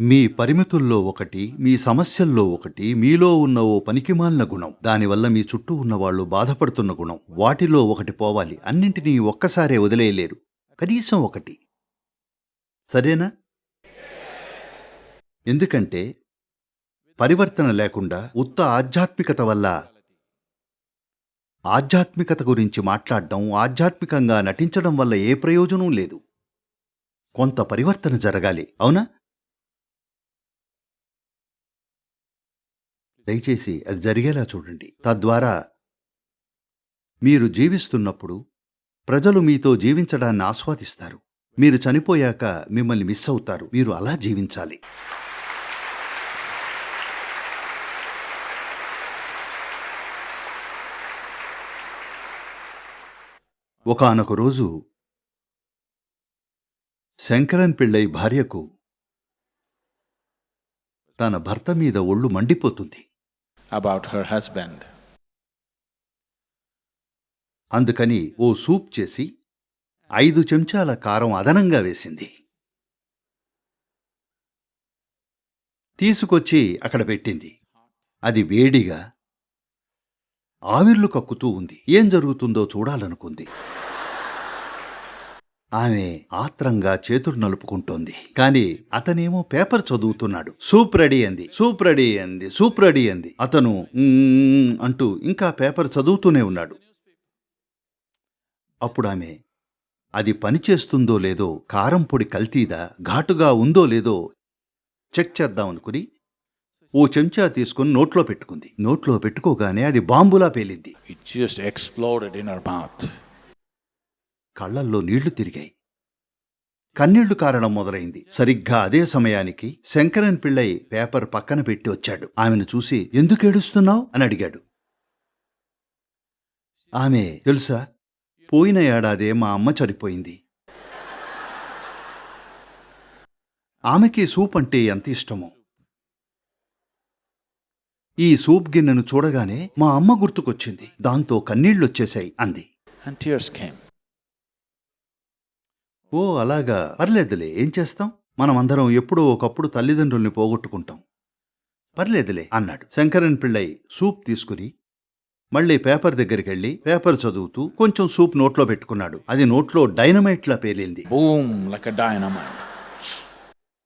మీ పరిమితుల్లో ఒకటి మీ సమస్యల్లో ఒకటి మీలో ఉన్న ఓ పనికిమాలిన గుణం. దానివల్ల మీ చుట్టూ ఉన్న వాళ్ళు బాధపడుతున్న గుణం. వాటిలో ఒకటి పోవాలి. అన్నింటినీ ఒక్కసారే వదిలేయలేరు. కనీసం ఒకటి. సరేనా? ఎందుకంటే పరివర్తన లేకుండా ఉత్త ఆధ్యాత్మికత వల్ల ఆధ్యాత్మికత గురించి మాట్లాడడం ఆధ్యాత్మికంగా నటించడం వల్ల ఏ ప్రయోజనం లేదు. కొంత పరివర్తన జరగాలి. అవునా? దయచేసి అది జరిగేలా చూడండి. తద్వారా మీరు జీవిస్తున్నప్పుడు ప్రజలు మీతో జీవించడాన్ని ఆస్వాదిస్తారు. మీరు చనిపోయాక మిమ్మల్ని మిస్ అవుతారు. మీరు అలా జీవించాలి. ఒకానొక రోజు శంకరన్ పిళ్ళై భార్యకు తన భర్త మీద ఒళ్ళు మండిపోతుంది. About her husband. అందుకని ఓ సూప్ చేసి ఐదు చెంచాల కారం అదనంగా వేసింది. తీసుకొచ్చి అక్కడ పెట్టింది. అది వేడిగా ఆవిర్లు కక్కుతూ ఉంది. ఏం జరుగుతుందో చూడాలనుకుంది. ఆమె ఆత్రంగా చేతులు నలుపుకుంటోంది. కాని అతనేమో పేపర్ చదువుతున్నాడు. సూప్ రెడీ అంది. సూప్ రెడీ అంది. సూప్ రెడీ అంది. అతను అంటూ ఇంకా పేపర్ చదువుతూనే ఉన్నాడు. అప్పుడు ఆమె అది పనిచేస్తుందో లేదో కారం పొడి కల్తీదా ఘాటుగా ఉందో లేదో చెక్ చేద్దామనుకుని ఓ చెంచా తీసుకుని నోట్లో పెట్టుకుంది. నోట్లో పెట్టుకోగానే అది బాంబులా పేలింది. It just exploded in our mouth కళ్ళల్లో నీళ్ళు తిరిగాయి. కన్నీళ్ళు కారణం మొదలైంది. సరిగ్గా అదే సమయానికి శంకరన్ పిళ్ళై పేపర్ పక్కన పెట్టి వచ్చాడు. ఆమెను చూసి ఎందుకు ఏడుస్తున్నావు? అని అడిగాడు. ఆమె తెలుసా? పోయిన ఏడాదే మా అమ్మ చనిపోయింది. ఆమెకి సూప్ అంటే ఎంత ఇష్టమో? ఈ సూప్ గిన్నెను చూడగానే మా అమ్మ గుర్తుకొచ్చింది. దాంతో కన్నీళ్ళొచ్చేశాయి అంది. And tears. ఓ అలాగా. పర్లేదులే ఏం చేస్తాం? మనమందరం ఎప్పుడో ఒకప్పుడు తల్లిదండ్రుల్ని పోగొట్టుకుంటాం. పర్లేదులే అన్నాడు. శంకరన్ పిళ్ళై సూప్ తీసుకుని మళ్ళీ పేపర్ దగ్గరికి వెళ్ళి పేపర్ చదువుతూ కొంచెం సూప్ నోట్లో పెట్టుకున్నాడు. అది నోట్లో పేలింది. like a dynamite.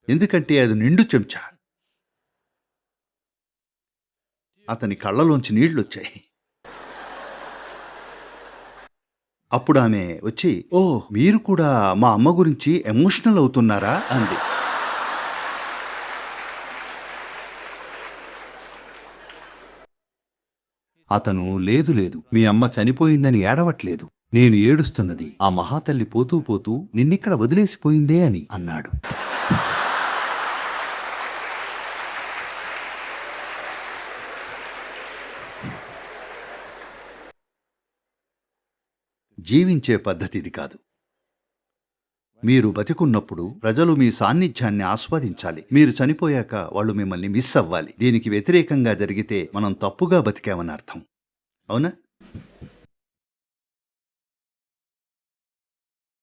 ఎందుకంటే అది నిండు చెంచా. అతని కళ్ళలోంచి నీళ్ళొచ్చాయి అప్పుడు ఆమె వచ్చి ఓ మీరు కూడా మా అమ్మ గురించి ఎమోషనల్ అవుతున్నారా? అంది. అతను లేదు లేదు మీ అమ్మ చనిపోయిందని ఏడవట్లేదు. నేను ఏడుస్తున్నది. ఆ మహాతల్లి పోతూ పోతూ నిన్నిక్కడ వదిలేసిపోయిందే అని అన్నాడు. జీవించే పద్ధతి ఇది కాదు. మీరు బతికున్నప్పుడు ప్రజలు మీ సాన్నిధ్యాన్ని ఆస్వాదించాలి. మీరు చనిపోయాక వాళ్ళు మిమ్మల్ని మిస్ అవ్వాలి. దీనికి వ్యతిరేకంగా జరిగితే మనం తప్పుగా బతికామని అర్థం. అవునా?